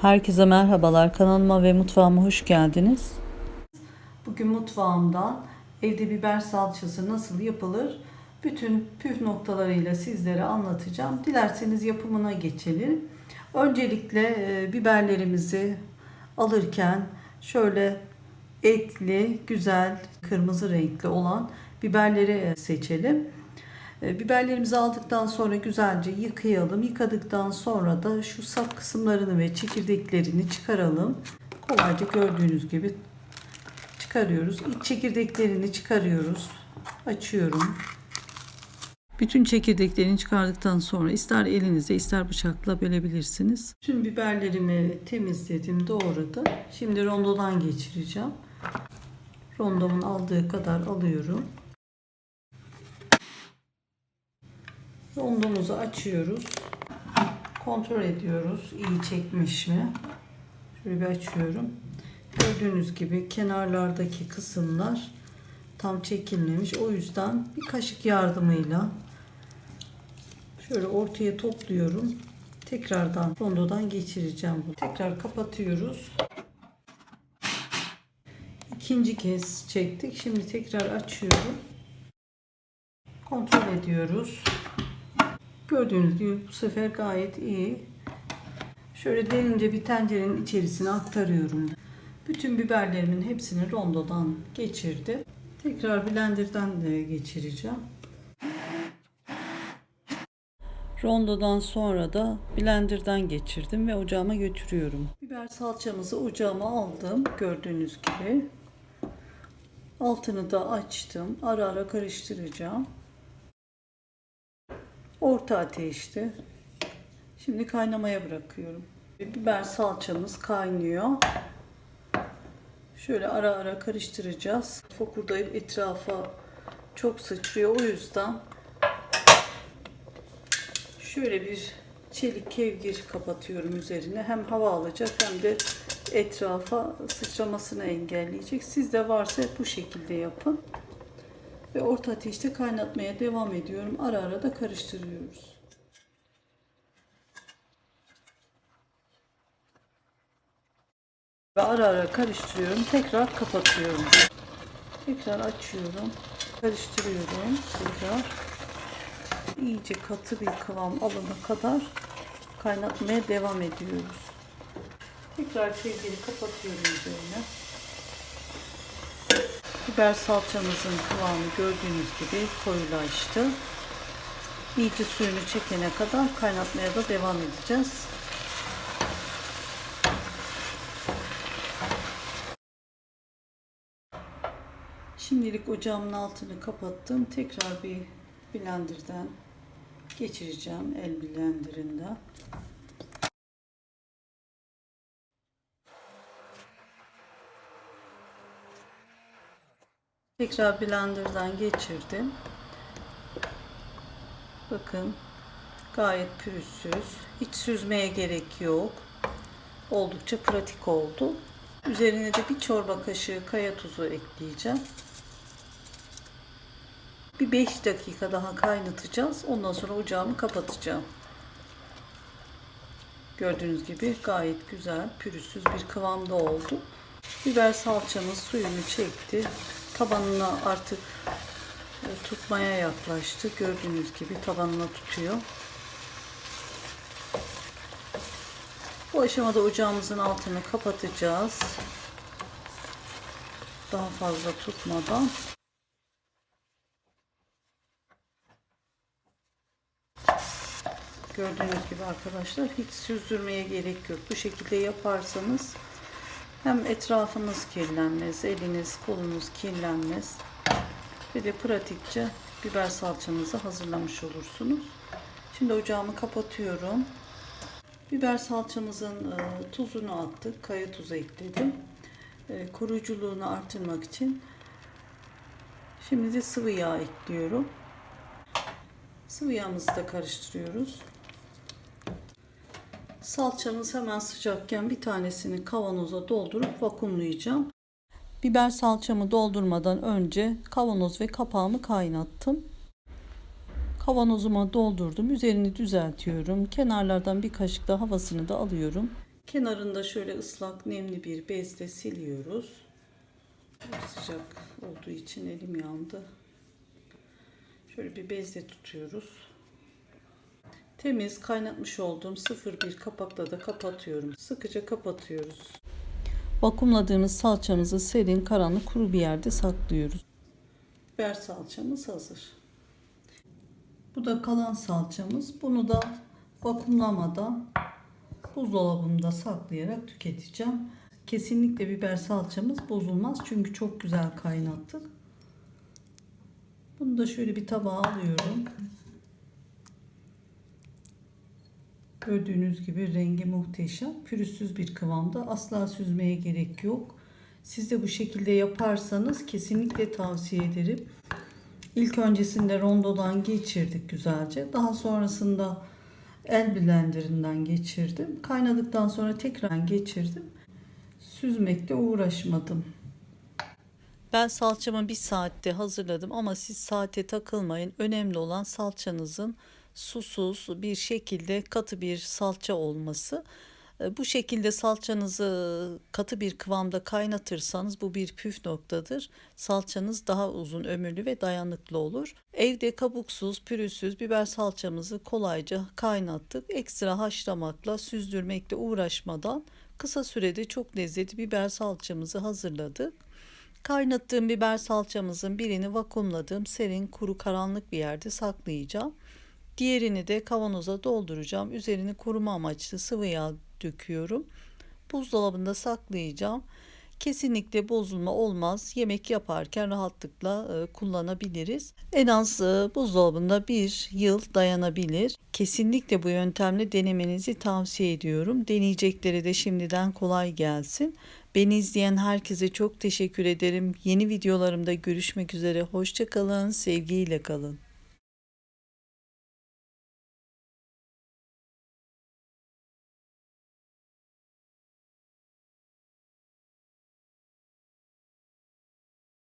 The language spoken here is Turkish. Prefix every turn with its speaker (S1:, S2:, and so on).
S1: Herkese merhabalar. Kanalıma ve mutfağıma hoş geldiniz. Bugün mutfağımdan evde biber salçası nasıl yapılır? Bütün püf noktalarıyla sizlere anlatacağım. Dilerseniz yapımına geçelim. Öncelikle e, biberlerimizi alırken şöyle etli, güzel, kırmızı renkli olan biberleri seçelim. E, Biberlerimizi aldıktan sonra güzelce yıkayalım. Yıkadıktan sonra da şu sap kısımlarını ve çekirdeklerini çıkaralım. Kolayca gördüğünüz gibi çıkarıyoruz. İç çekirdeklerini çıkarıyoruz. Açıyorum. Bütün çekirdeklerini çıkardıktan sonra ister elinizle ister bıçakla bölebilirsiniz. Tüm biberlerimi temizledim, doğradım. Şimdi rondodan geçireceğim. Rondomun aldığı kadar alıyorum. Rondomuzu açıyoruz. Kontrol ediyoruz. iyi çekmiş mi? Şöyle bir açıyorum. Gördüğünüz gibi kenarlardaki kısımlar tam çekilmemiş. O yüzden bir kaşık yardımıyla şöyle ortaya topluyorum. Tekrardan rondodan geçireceğim bunu. Tekrar kapatıyoruz. İkinci kez çektik. Şimdi tekrar açıyorum. Kontrol ediyoruz. Gördüğünüz gibi bu sefer gayet iyi. Şöyle derince bir tencerenin içerisine aktarıyorum. Bütün biberlerimin hepsini rondodan geçirdim. Tekrar blenderdan de geçireceğim. Rondodan sonra da blenderdan geçirdim ve ocağıma götürüyorum. Biber salçamızı ocağıma aldım gördüğünüz gibi. Altını da açtım. Ara ara karıştıracağım. Orta ateşte. Şimdi kaynamaya bırakıyorum. Biber salçamız kaynıyor. Şöyle ara ara karıştıracağız. Fokurdayıp etrafa çok sıçrıyor. O yüzden şöyle bir çelik kevgir kapatıyorum üzerine. Hem hava alacak hem de etrafa sıçramasını engelleyecek. Sizde varsa bu şekilde yapın. Ve orta ateşte kaynatmaya devam ediyorum. Ara ara da karıştırıyoruz. Ve ara ara karıştırıyorum. Tekrar kapatıyorum. Tekrar açıyorum. Karıştırıyorum. Tekrar iyice katı bir kıvam alana kadar kaynatmaya devam ediyoruz. Tekrar kevgiri kapatıyorum üzerine. Biber salçamızın kıvamı gördüğünüz gibi koyulaştı. İyice suyunu çekene kadar kaynatmaya da devam edeceğiz. Şimdilik ocağımın altını kapattım. Tekrar bir blenderdan geçireceğim el blenderında. Tekrar blenderdan geçirdim. Bakın gayet pürüzsüz. Hiç süzmeye gerek yok. Oldukça pratik oldu. Üzerine de bir çorba kaşığı kaya tuzu ekleyeceğim. Bir 5 dakika daha kaynatacağız. Ondan sonra ocağımı kapatacağım. Gördüğünüz gibi gayet güzel, pürüzsüz bir kıvamda oldu. Biber salçamız suyunu çekti. Tabanına artık e, tutmaya yaklaştı. Gördüğünüz gibi tabanına tutuyor. Bu aşamada ocağımızın altını kapatacağız. Daha fazla tutmadan. Gördüğünüz gibi arkadaşlar hiç süzdürmeye gerek yok. Bu şekilde yaparsanız hem etrafınız kirlenmez, eliniz, kolunuz kirlenmez. Ve de pratikçe biber salçanızı hazırlamış olursunuz. Şimdi ocağımı kapatıyorum. Biber salçamızın e, tuzunu attık. Kaya tuzu ekledim. E, koruyuculuğunu artırmak için. Şimdi de sıvı yağ ekliyorum. Sıvı yağımızı da karıştırıyoruz. Salçamız hemen sıcakken bir tanesini kavanoza doldurup vakumlayacağım. Biber salçamı doldurmadan önce kavanoz ve kapağımı kaynattım. Kavanozuma doldurdum. Üzerini düzeltiyorum. Kenarlardan bir kaşık da havasını da alıyorum. Kenarında şöyle ıslak nemli bir bezle siliyoruz. Çok sıcak olduğu için elim yandı. Şöyle bir bezle tutuyoruz. Temiz kaynatmış olduğum 01 kapakla da kapatıyorum. Sıkıca kapatıyoruz. Vakumladığımız salçamızı serin, karanlık, kuru bir yerde saklıyoruz. Biber salçamız hazır. Bu da kalan salçamız. Bunu da vakumlamadan buzdolabımda saklayarak tüketeceğim. Kesinlikle biber salçamız bozulmaz çünkü çok güzel kaynattık. Bunu da şöyle bir tabağa alıyorum. Gördüğünüz gibi rengi muhteşem. Pürüzsüz bir kıvamda. Asla süzmeye gerek yok. Siz de bu şekilde yaparsanız kesinlikle tavsiye ederim. İlk öncesinde rondodan geçirdik güzelce. Daha sonrasında el blenderinden geçirdim. Kaynadıktan sonra tekrar geçirdim. Süzmekle uğraşmadım. Ben salçamı bir saatte hazırladım ama siz saate takılmayın. Önemli olan salçanızın susuz bir şekilde katı bir salça olması. E, Bu şekilde salçanızı katı bir kıvamda kaynatırsanız bu bir püf noktadır. Salçanız daha uzun ömürlü ve dayanıklı olur. Evde kabuksuz, pürüzsüz biber salçamızı kolayca kaynattık. Ekstra haşlamakla, süzdürmekle uğraşmadan kısa sürede çok lezzetli biber salçamızı hazırladık. Kaynattığım biber salçamızın birini vakumladığım serin, kuru, karanlık bir yerde saklayacağım. Diğerini de kavanoza dolduracağım. Üzerini koruma amaçlı sıvı yağ döküyorum. Buzdolabında saklayacağım. Kesinlikle bozulma olmaz. Yemek yaparken rahatlıkla e, kullanabiliriz. En az e, buzdolabında bir yıl dayanabilir. Kesinlikle bu yöntemle denemenizi tavsiye ediyorum. Deneyeceklere de şimdiden kolay gelsin. Beni izleyen herkese çok teşekkür ederim. Yeni videolarımda görüşmek üzere. Hoşçakalın, sevgiyle kalın.